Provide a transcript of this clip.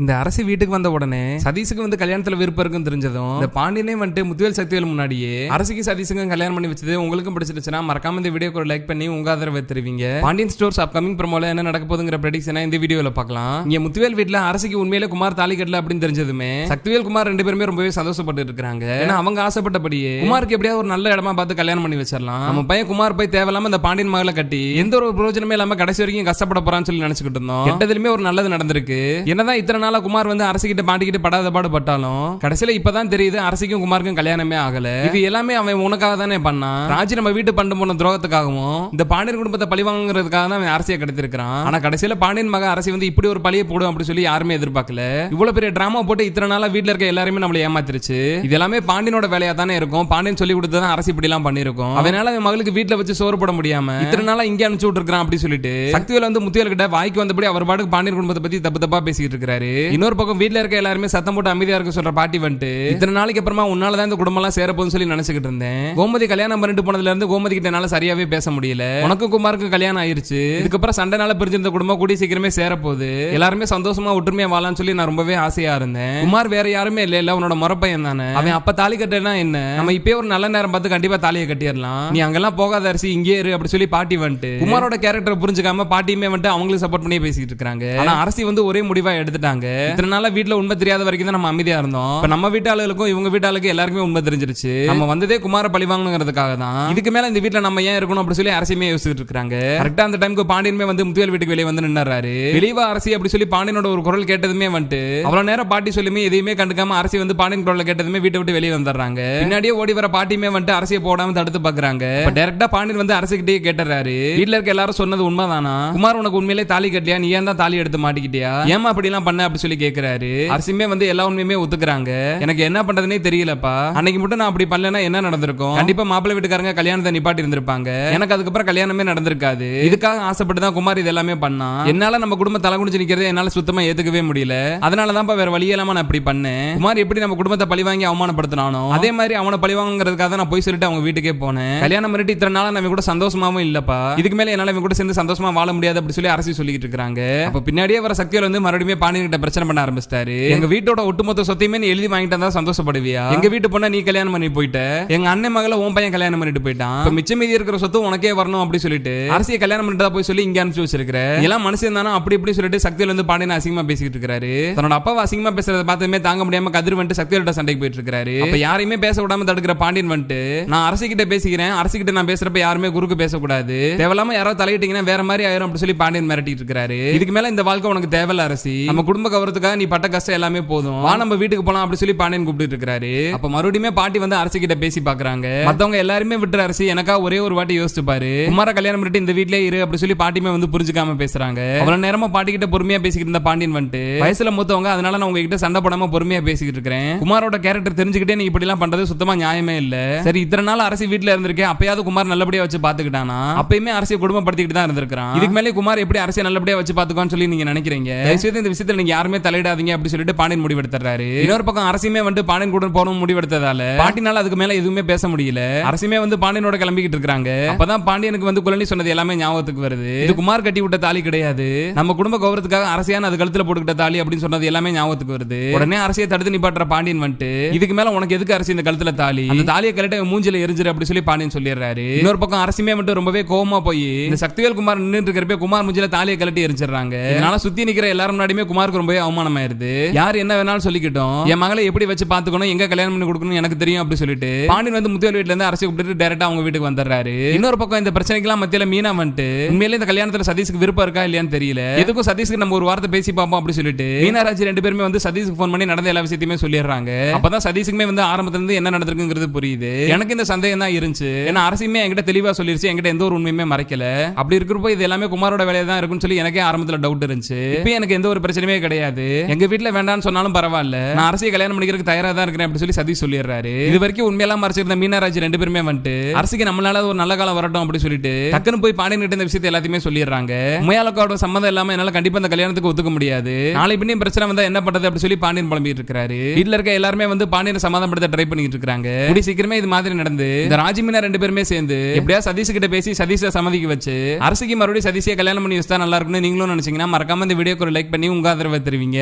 இந்த அரசு வீட்டுக்கு வந்த உடனே சதீஷுக்கு வந்து கல்யாணத்துல விருப்பம் இருக்குன்னு தெரிஞ்சதும் இந்த பாண்டியனே வந்துட்டு முத்துவேல் சக்திவேல் முன்னாடியே அரசுக்கு சதீஷுக்கும் கல்யாணம் பண்ணி வச்சது உங்களுக்கும் பிடிச்சிருச்சுன்னா மறக்காம இந்த வீடியோ ஒரு லைக் பண்ணி உங்க ஆதரவை தெரிவிங்க. பாண்டியன் ஸ்டோர்ஸ் அப்கமிங் ப்ரோமோல என்ன நடக்க போதுங்கிற ப்ரெடிக்ஷனை இந்த வீடியோல பார்க்கலாம். இங்க முத்துவேல் வீட்டுல அரசுக்கு உண்மையிலே குமார் தாலி கட்டல அப்படின்னு தெரிஞ்சதுமே சக்திவேல் குமார் ரெண்டு பேருமே ரொம்பவே சந்தோஷப்பட்டு இருக்காங்க ஏன்னா அவங்க ஆசைப்பட்டபடியே குமாருக்கு எப்படியாவது ஒரு நல்ல இடமா பார்த்து கல்யாணம் பண்ணி வச்சிடலாம். நம்ம பையன் குமார் போய் தேவையில்லாம இந்த பாண்டியன் மகளை கட்டி எந்த ஒரு பிரயோஜனமே இல்லாம கடைசி வரைக்கும் கஷ்டப்பட போறான்னு சொல்லி நினைச்சுக்கிட்டு இருந்தோம். எட்டதுலயுமே ஒரு நல்லது நடந்திருக்கு. என்னதான் இத்தனை நாளா குமார் வந்து அரசு கிட்ட மாட்டிக்கிட்டு படாத பாடு பட்டாலும் கடைசியில இப்பதான் தெரியுது அரசிக்கும் குமாருக்கும் கல்யாணமே ஆகல. இது எல்லாமே அவன் உனக்காக தானே பண்ணான் ராஜி நம்ம வீட்டு பண்ண போன துரோகத்துக்காகவும் இந்த பாண்டியன் குடும்பத்தை பழி வாங்குறதுக்காக தான் அவன் அரசியை கிடைத்திருக்கான் ஆனா கடைசியில பாண்டியன் மக அரசி வந்து இப்படி ஒரு பழியை போடும் அப்படின்னு சொல்லி யாருமே எதிர்பார்க்கல. இவ்வளவு பெரிய டிராமா போட்டு இத்தனை நாளா வீட்ல இருக்க எல்லாருமே நம்மள ஏமாத்திருச்சு. இது எல்லாமே பாண்டியனோட வேலையா தானே இருக்கும். பாண்டியன் சொல்லி கொடுத்து தான் அரசு இப்படி எல்லாம் பண்ணிருக்கும் அதனால அவன் மகளுக்கு வீட்ல வச்சு சோறு போட முடியாம இத்தனை நாளா இங்கே அனுப்பிச்சு விட்டுருக்கான் அப்படின்னு சொல்லிட்டு சக்திவேல் வந்து முத்தியல் கிட்ட வாய்க்கு வந்தபடி அவர் பாட்டுக்கு பாண்டியன் குடும்பத்தை பத்தி தப்பு தப்பா பேசிட்டு இருக்காரு இன்னொரு பக்கம் வீட்டுல இருக்க எல்லாருமே சத்தம் போட்டு அமைதியா இருக்க சொல்ற பாட்டி வந்துட்டு இத்தனை நாளைக்கு அப்புறமா உன்னால தான் இந்த குடும்பம் எல்லாம் சேரப்போகுதுன்னு சொல்லி நினைச்சுக்கிட்டு இருந்தேன். கோமதி கல்யாணம் பண்ணிட்டு போனதுல இருந்து கோமதி கிட்ட என்னால சரியாவே பேச முடியல. உனக்கும் குமாருக்கும் கல்யாணம் ஆயிருச்சு. இதுக்கப்புறம் சண்டைனால பிரிஞ்சிருந்த குடும்பம் கூடி சீக்கிரமே சேரப்போகுது. எல்லாருமே சந்தோஷமா ஒற்றுமையா வாழலாம்னு சொல்லி நான் ரொம்பவே ஆசையா இருந்தேன். குமார் வேற யாருமே இல்ல இல்ல உன்னோட முறப்பையன் தானே. அவன் அப்ப தாலி கட்டனா என்ன? நம்ம இப்பயே ஒரு நல்ல நேரம் பார்த்து கண்டிப்பா தாலியை கட்டிடலாம். நீ அங்கெல்லாம் போகாத அரிசி இங்கே இரு அப்படி சொல்லி பாட்டி வந்துட்டு குமாரோட கேரக்டர் புரிஞ்சுக்காம பாட்டியுமே வந்துட்டு அவங்களுக்கு சப்போர்ட் பண்ணி பேசிட்டு இருக்காங்க. ஆனா அரசி வந்து ஒரே முடிவா எடுத்துட்டாங்க. இத்தனை நாளா வீட்டுல உண்மை தெரியாத வரைக்கும் தான் நம்ம அமைதியா இருந்தோம். இப்ப நம்ம வீட்டு ஆளுகளுக்கும் இவங்க வீட்டு ஆளுக்கு எல்லாருக்குமே உண்மை தெரிஞ்சிருச்சு. நம்ம வந்ததே குமார பழி வாங்கணுங்கிறதுக்காக தான். இதுக்கு மேல இந்த வீட்டுல நம்ம ஏன் இருக்கணும் அப்படி சொல்லி அரசியமே யோசிச்சுட்டு இருக்காங்க. கரெக்டா அந்த டைமுக்கு பாண்டியனுமே வந்து முத்துவேல் வீட்டுக்கு வெளியே வந்து நின்னுறாரு. வெளிவா அரசி அப்படி சொல்லி பாண்டியனோட ஒரு குரல் கேட்டதுமே வந்துட்டு அவ்வளவு நேரம் பாட்டி சொல்லுமே எதையுமே கண்டுக்காம அரசி வந்து பாண்டியன் குரல் கேட்டதுமே வீட்டை விட்டு வெளியே வந்துடுறாங்க. பின்னாடியே ஓடி வர பாட்டியுமே வந்துட்டு அரசியை போடாம தடுத்து பாக்குறாங்க. டேரக்டா பாண்டியன் வந்து அரசுகிட்டே கேட்டுறாரு. வீட்டுல இருக்க எல்லாரும் சொன்னது உண்மைதானா? குமார் உனக்கு உண்மையிலே தாலி கட்டியா நீ ஏன் தான் தாலி எடுத்து மாட்டிக்கிட்டியா? ஏமா அப்படி எல்லாம் பண்ண அப்படி சொல்லி கேக்குறாரு. அரசுமே வந்து எல்லா உண்மையுமே ஒத்துக்கிறாங்க. எனக்கு என்ன பண்றதுனே தெரியலப்பா. அன்னைக்கு மட்டும் நான் அப்படி பண்ணலன்னா என்ன நடந்திருக்கும்? கண்டிப்பா மாப்பிள்ளை வீட்டுக்காரங்க கல்யாணத்தை நிப்பாட்டி இருந்திருப்பாங்க. எனக்கு அதுக்கப்புறம் கல்யாணமே நடந்திருக்காது. இதுக்காக ஆசைப்பட்டு தான் குமார் இதெல்லாமே பண்ணா. என்னால நம்ம குடும்பம் தலை குடிச்சு நிக்கிறதை என்னால சுத்தமா ஏத்துக்கவே முடியல. அதனாலதான்ப்பா வேற வழி இல்லாம நான் இப்படி பண்ணேன். குமார் எப்படி நம்ம குடும்பத்தை பழி வாங்கி அவமானப்படுத்தினானோ அதே மாதிரி அவனை பழி வாங்குறதுக்காக தான் நான் போய் சொல்லிட்டு அவங்க வீட்டுக்கே போனேன். கல்யாணம் பண்ணிட்டு இத்தனை நாளா நம்ம கூட சந்தோஷமாவும் இல்லப்பா. இதுக்கு மேல என்னால இவங்க கூட சேர்ந்து சந்தோஷமா வாழ முடியாது அப்படி சொல்லி அரசு சொல்லிட்டு இருக்காங்க அப்ப பின்னாடியே வர சக்தியில் வந்து மறுபடியும் பாண்டியன் கிட்ட பிரச்சனை பண்ண ஆரம்பிச்சிட்டாரு. எங்க வீட்டோட ஒட்டுமொத்த சொத்தையுமே நீ எழுதி வாங்கிட்டு தான் சந்தோஷப்படுவியா? எங்க வீட்டு பொண்ணை நீ கல்யாணம் பண்ணி போயிட்ட. எங்க அண்ணன் மகளை உன் பையன் கல்யாணம் பண்ணிட்டு போயிட்டான். மிச்சம் மீதி இருக்கிற சொத்து உனக்கே வரணும் அப்படி சொல்லிட்டு அரசியை கல்யாணம் பண்ணிட்டு போய் சொல்லி இங்க அனுப்பிச்சு வச்சிருக்கிற. எல்லாம் மனுஷன் தானே அப்படி இப்படி சொல்லிட்டு சக்தியில் வந்து பாண்டியன் அசிங்கமா பேசிட்டு இருக்காரு. தன்னோட அப்பாவை அசிங்கமா பேசுறத பார்த்ததுமே தாங்க முடியாம கதிர் வந்துட்டு சக்தியோட சண்டைக்கு போயிட்டு இருக்காரு. அப்ப யாரையுமே பேச விடாம தடுக்கிற பாண்டியன் வந்துட்டு நான் அரசு கிட்ட பேசிக்கிறேன். அரசு கிட்ட நான் பேசுறப்ப யாருமே குறுக்கு பேசக்கூடாது. தேவையில்லாம யாராவது தலையிட்டீங்கன்னா வேற மாதிரி ஆயிரும் அப்படி சொல்லி பாண்டியன் மிரட்டிட்டு இருக்காரு. இதுக்கு மேல இந்த வாழ்க்கை உனக்கு தேவையில்ல அரசி. நம்ம குடும்ப கவரத்துக்காக நீ பட்ட கஷ்டம் எல்லாமே போதும். வா நம்ம வீட்டுக்கு போலாம் அப்படி சொல்லி பாண்டியன் கூப்பிட்டு இருக்காரு அப்ப மறுபடியுமே பாட்டி வந்து அரசு கிட்ட பேசி பாக்குறாங்க. மத்தவங்க எல்லாருமே விட்டுற அரசு எனக்கா ஒரே ஒரு வாட்டி யோசிச்சு பாரு. குமார கல்யாணம் பண்ணிட்டு இந்த வீட்லயே இரு அப்படி சொல்லி பாட்டியுமே வந்து புரிஞ்சுக்காம பேசுறாங்க. அவ்வளவு நேரமா பாட்டி கிட்ட பொறுமையா பேசிக்கிட்டு இருந்த பாண்டியன் வந்துட்டு வயசுல மூத்தவங்க அதனால நான் உங்ககிட்ட சண்டை போடாம பொறுமையா பேசிக்கிட்டு இருக்கிறேன். குமாரோட கேரக்டர் தெரிஞ்சுக்கிட்டே நீ இப்படி எல்லாம் பண்றது சுத்தமா நியாயமே இல்ல. சரி இத்தனை நாள் அரசு வீட்ல இருந்திருக்கேன். அப்பயாவது குமார் நல்லபடியா வச்சு பாத்துக்கிட்டானா? அப்பயுமே அரசியை குடும்பப்படுத்திக்கிட்டு தான் இருந்திருக்கான் இதுக்கு மேலே குமார் எப்படி அரசியை நல்லபடியா வச்சு பாத்துக்கோன்னு சொல்லி நீங்க நினைக்கிறீங்க? தயவுசெய்து இந்த விஷயத்துல நீங்க யாருமே தலையிடாதீங்க அப்படி சொல்லிட்டு பாண்டியன் முடிவெடுத்துறாரு. இன்னொரு பக்கம் அரசியுமே வந்து பாண்டியன் கூட போகணும் முடிவெடுத்ததால பாட்டினால அதுக்கு மேல எதுவுமே பேச முடியல. அரசியுமே வந்து பாண்டியனோட கிளம்பிக்கிட்டு இருக்காங்க. அப்பதான் பாண்டியனுக்கு வந்து குழந்தை சொன்னது எல்லாமே ஞாபகத்துக்கு வருது. இது குமார் கட்டி விட்ட தாலி கிடையாது. நம்ம குடும்ப கௌரவத்துக்காக அரசியான அது கழுத்துல போட்டுக்கிட்ட தாலி அப்படின்னு சொன்னது எல்லாமே ஞாபகத்துக்கு வருது. உடனே அரசியை தடுத்து நிப்பாட்டுற பாண்டியன் வந்துட்டு இதுக்கு மேல உனக்கு எதுக்கு அரசி இந்த கழுத்துல தாலி? அந்த தாலியை கரெக்டா மூஞ்சில எரிஞ்சிரு அப்படி சொல்லி பாண்டியன் சொல்லிடுறாரு. இன்னொரு பக்கம் அரசுமே மட்டும் ரொம்பவே கோவமா போய் இந்த சக்திவேல் குமார் நின்று இருக்கிறப்ப குமார் மூஞ்சில தாலியை கழட்டி எரிஞ்சிடுறாங்க. இதனால சுத்தி நிக்கிற எல்லாரும் முன்னாடியுமே குமாருக்கு ரொம்பவே அவமானமாயிருது. யார் என்ன வேணாலும் சொல்லிக்கிட்டோம். என் மகளை எப்படி வச்சு பாத்துக்கணும் எங்க கல்யாணம் பண்ணி கொடுக்கணும் எனக்கு தெரியும் அப்படி சொல்லிட்டு பாண்டியன் வந்து முத்தியல் வீட்டுல இருந்து அரசு கூப்பிட்டு டேரக்டா அவங்க வீட்டுக்கு வந்துடுறாரு. இன்னொரு பக்கம் இந்த பிரச்சனைக்கெல்லாம் மத்தியில மீனா வந்துட்டு உண்மையிலே இந்த கல்யாணத்துல சதீஷ்க்கு விருப்பம் இருக்கா இல்லையான்னு தெரியல. எதுக்கும் சதீஷ்க்கு நம்ம ஒரு வார்த்தை பேசி பார்ப்போம் அப்படி சொல்லிட்டு மீனாராஜ் ரெண்டு பேருமே வந்து சதீஷ்க்கு ஃபோன் பண்ணி நடந்த எல்லா விஷயத்தையுமே சொல்லிடுறாங்க. அப்பதான் சதீஷுக்குமே வந்து ஆரம்பத்துல இருந்து என்ன நடந்திருக்குங்கிறது புரியுது. எனக்கு இந்த சந்தேகம் தான் இருந்துச்சு. ஏன்னா அரசுமே என்கிட்ட தெளிவா சொல்லிருச்சு என்கிட்ட எந்த ஒரு உண்மையுமே மறைக்கல. அப்படி இருக்கிறப்போ இது எல்லாமே குமாரோட வேலையை தான் இருக்கும்னு சொல்லி எனக்கே ஆரம்பத்துல டவுட் இருந்துச்சு. இப்போ எனக்கு எந்த ஒரு பிரச்சனையுமே கிடையாது. எங்க வீட்டுல வேண்டாம்னு சொன்னாலும் பரவாயில்ல. நான் அரசியை கல்யாணம் பண்ணிக்கிறதுக்கு தயாரா தான் இருக்கிறேன் அப்படி சொல்லி சதி சொல்லிடுறாரு. இது வரைக்கும் உண்மையெல்லாம் மறைச்சிருந்த மீனராஜ் ரெண்டு பேருமே வந்துட்டு அரசுக்கு நம்மளால ஒரு நல்ல காலம் வரட்டும் அப்படி சொல்லிட்டு டக்குன்னு போய் பாண்டியன் கிட்ட இந்த விஷயத்தை எல்லாத்தையுமே சொல்லிடுறாங்க. உமையாளுக்கோட சம்மந்தம் இல்லாம என்னால கண்டிப்பா இந்த கல்யாணத்துக்கு ஒத்துக்க முடியாது. நாளை பின்னே பிரச்சனை வந்தா என்ன பண்றது அப்படி சொல்லி பாண்டியன் புலம்பிட்டு இருக்காரு வீட்டுல இருக்க எல்லாருமே வந்து பாண்டியனை சமாதானப்படுத்த ட்ரை பண்ணிட்டு இருக்காங்க. இப்படி சீக்கிரமே இது மாதிரி நடந்து இந்த ராஜிமீனா ரெண்டு பேருமே சேர்ந்து எப்படியா சதீஷ் கிட்ட பேசி சதீஷை சம்மதிக்க வச்சு அரசுக்கு மறுபடியும் சதீஷை கல்யாணம் பண்ணி வச்சா நல்லா இருக்கும்னு நீங்களும் நினைச்சீங்கன்னா மறக்காம இந்த வீடியோக்கு ஒரு லைக் பண்ணி உங்க ஆதரவை தெரிவிங்க